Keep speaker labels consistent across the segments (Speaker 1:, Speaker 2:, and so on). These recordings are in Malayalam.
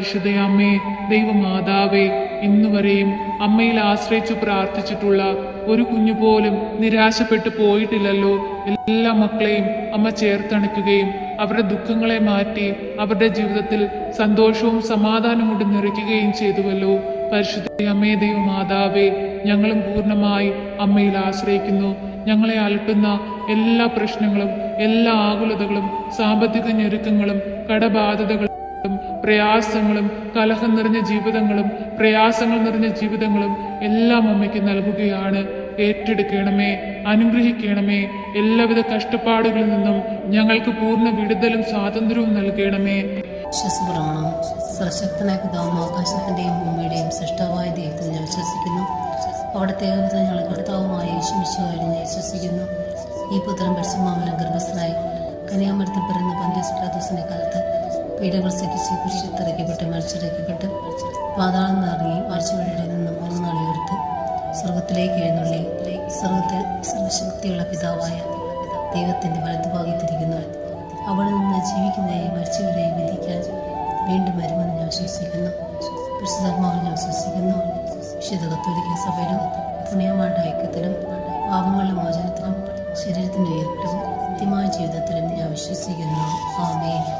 Speaker 1: പരിശുദ്ധ അമ്മേ ദൈവമാതാവേ ഇന്നുവരെയും അമ്മയിൽ ആശ്രയിച്ചു പ്രാർത്ഥിച്ചിട്ടുള്ള ഒരു കുഞ്ഞു പോലും നിരാശപ്പെട്ടു പോയിട്ടില്ലല്ലോ. എല്ലാ മക്കളെയും അമ്മ ചേർത്തണയ്ക്കുകയും അവരുടെ ദുഃഖങ്ങളെ മാറ്റി അവരുടെ ജീവിതത്തിൽ സന്തോഷവും സമാധാനവും കൊണ്ട് നിറയ്ക്കുകയും ചെയ്തുവല്ലോ. പരിശുദ്ധ അമ്മേ ദൈവമാതാവേ ഞങ്ങളും പൂർണമായി അമ്മയിൽ ആശ്രയിക്കുന്നു. ഞങ്ങളെ അലട്ടുന്ന എല്ലാ പ്രശ്നങ്ങളും എല്ലാ ആകുലതകളും സാമ്പത്തിക ഞെരുക്കങ്ങളും കടബാധ്യതകളും പ്രയാസങ്ങളും കലഹം നിറഞ്ഞ ജീവിതങ്ങളും പ്രയാസങ്ങൾ നിറഞ്ഞ ജീവിതങ്ങളും എല്ലാം അമ്മയ്ക്ക് നൽകുകയാണ്. ഏറ്റെടുക്കണമേ അനുഗ്രഹിക്കണമേ. എല്ലാവിധ കഷ്ടപ്പാടുകളിൽ നിന്നും ഞങ്ങൾക്ക് പൂർണ വിടുതലും സ്വാതന്ത്ര്യവും നൽകണമേ.
Speaker 2: വിശ്വസപ്രമാണം. സർശക്തനായ പിതാവും ആകാശത്തിന്റെയും ഭൂമിയുടെയും സൃഷ്ടവായ ദൈവത്തിൽ ഞാൻ വിശ്വസിക്കുന്നു. അവിടുത്തെ ഏകപുത്രൻ ഞങ്ങളെ കർത്താവുമായ യേശുമിശുവായി ഞാൻ വിശ്വസിക്കുന്നു. ഈ പുത്രൻ പരിശുമാമലം ഗർഭസ്ഥനായി കന്യാമരത്തിൽ പിറന്ന പന്ത്യസ്പ്രാദോസിനെ കാലത്ത് പീഡകൾ സഹിച്ച് കുരിശിത്തിറക്കപ്പെട്ട് മരിച്ചിറക്കപ്പെട്ട് പാതാളം നിറങ്ങി മരിച്ചവരുടെ നിന്ന് മൂന്ന് ഉയർത്ത് സ്വർഗത്തിലേക്ക് എഴുന്നള്ളി. സ്വർഗത്തിൽ സർവശക്തിയുള്ള പിതാവായ ദൈവത്തിന്റെ വലതുഭാഗത്തിരിക്കുന്നു അവിടെ നിന്ന് ജീവിക്കുന്നവരെയും മരിച്ചവരെയും വിധിക്കാൻ വീണ്ടും വരുമെന്ന് ഞാൻ വിശ്വസിക്കുന്നു. പരിശുദ്ധാത്മാവിൽ ഞാൻ വിശ്വസിക്കുന്നു. വിശുദ്ധ കത്തോലിക്ക സഭയിലും പുണ്യമാരുടെ ഐക്യത്തിലും പാപങ്ങളുടെ മോചനത്തിലും ശരീരത്തിന്റെ ഉയർപ്പിലും കൃത്യമായ ജീവിതത്തിലും ഞാൻ വിശ്വസിക്കുന്നു. ആമേ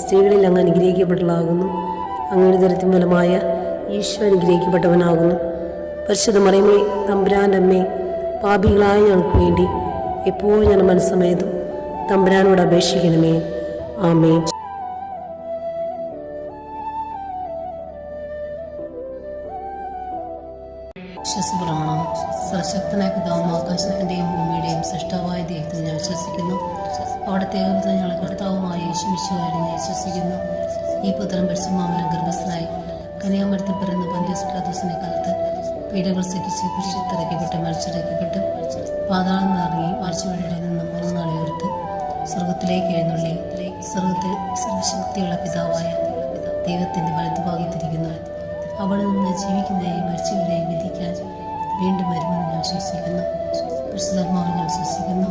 Speaker 3: സ്ത്രീകളിൽ അങ്ങ് അനുഗ്രഹിക്കപ്പെട്ടതാകുന്നു അങ്ങയുടെ ദരിദ്രം ഫലമായ ഈശോ അനുഗ്രഹിക്കപ്പെട്ടവനാകുന്നു. പരിശുദ്ധ മറിയമ്മേ തമ്പുരാന്റെ അമ്മേ പാപികളായ ഞങ്ങൾക്ക് വേണ്ടി എപ്പോഴും ഞാൻ മനസ്സമേതും തമ്പുരാനോട് അപേക്ഷിക്കണമേ. ആമേ
Speaker 2: സശക്തനായ പിതാവും ആകാശത്തിന്റെയും ഭൂമിയുടെയും സൃഷ്ടാവായ ദൈവത്തിൽ ഞാൻ വിശ്വസിക്കുന്നു. അവിടുത്തെ ഞങ്ങളെ കർത്താവുമായ യേശുമിശുവായി ഞാൻ വിശ്വസിക്കുന്നു ഈ പുത്രൻ പരിശുമാമലം ഗർഭസ്ഥനായി കന്യാമരത്തിൽ പിറന്ന പന്ത്യസ്പ്രാദോസിനെ കാലത്ത് പീഡകൾ സഹിച്ച് കുരിശിത്തിറക്കപ്പെട്ട് മരിച്ചിറക്കപ്പെട്ട് പാതാളം നിറങ്ങി മരിച്ചുവഴിയുടെ നിന്ന് മൂന്ന് നാളെ ഉയർത്ത് സ്വർഗത്തിലേക്ക് എഴുന്നള്ളി. സ്വർഗത്തിൽ സർവശക്തിയുള്ള പിതാവായ ദൈവത്തിന്റെ വലതുഭാഗത്തിരിക്കുന്നു അവിടെ നിന്ന് ജീവിക്കുന്നതിനെയും മരിച്ചവരെയും വിധിക്കാൻ വീണ്ടും വരുമെന്ന് ഞാൻ വിശ്വസിക്കുന്നു വിശ്വസിക്കുന്നു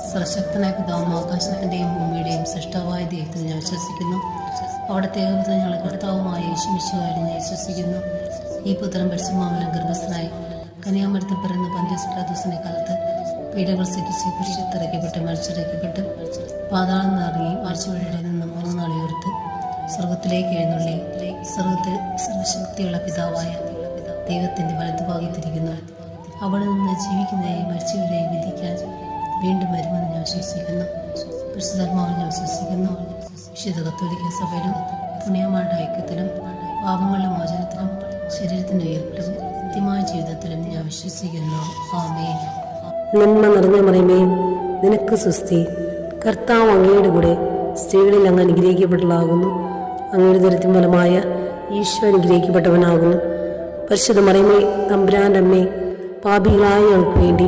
Speaker 2: സർശക്തനായ പിതാവും ആകാശത്തിന്റെയും ഭൂമിയുടെയും സൃഷ്ടവായ ദൈവത്തിൽ ഞാൻ വിശ്വസിക്കുന്നു അവിടത്തെ ഏകപുത്രൻ ഞങ്ങളെ കർത്താവുമായ യേശുമിശുകാരും ഞാൻ വിശ്വസിക്കുന്നു ഈ പുത്രം പരിശുമാമലം ഗർഭസ്ഥനായി കന്യാമരത്തിൽ പിറന്ന് പന്ത്യസ്പ്രാദോസിനെ കാലത്ത് പീഡകൾ സഹിച്ച് കുരിശത്തിറക്കപ്പെട്ട് മരിച്ചിറക്കപ്പെട്ട് പാതാളം നിറങ്ങി മരിച്ചുവഴിയുടെ നിന്ന് മൂന്ന് നാളെ ഉയർത്ത് സ്വർഗത്തിലേക്ക് എഴുന്നള്ളി സ്വർഗത്തിൽ സർവശക്തിയുള്ള പിതാവായ ദൈവത്തിന്റെ വലതുഭാഗത്തിരിക്കുന്നു. അവിടെ നിന്ന് ജീവിക്കുന്നതായി മരിച്ചവരെയും വിധിക്കാൻ വീണ്ടും വരുമെന്ന് ഞാൻ വിശ്വസിക്കുന്നു. പരിശുദ്ധാത്മാവിൽ ഞാൻ വിശ്വസിക്കുന്നു. വിശുദ്ധ കത്തോലിക്ക സഭയിലും പുണ്യമാരുടെ ഐക്യത്തിലും പാപങ്ങളുടെ മോചനത്തിലും ശരീരത്തിന്റെ ഉയർപ്പിലും നിത്യമായ ജീവിതത്തിലും ഞാൻ വിശ്വസിക്കുന്നു. ആമേ
Speaker 3: നന്മ നിറഞ്ഞ മറിയമേ നിനക്ക് സുസ്തി കർത്താവ് അങ്ങയുടെ കൂടെ സ്ത്രീകളിൽ അങ്ങ് അനുഗ്രഹിക്കപ്പെട്ടതാകുന്നു അങ്ങയുടെ ദരിദ്രം ഫലമായ ഈശോ അനുഗ്രഹിക്കപ്പെട്ടവനാകുന്നു. പരിശുദ്ധ മറിയമേ തമ്പുരാന്റെ അമ്മേ പാപികളായ ഞങ്ങൾക്ക് വേണ്ടി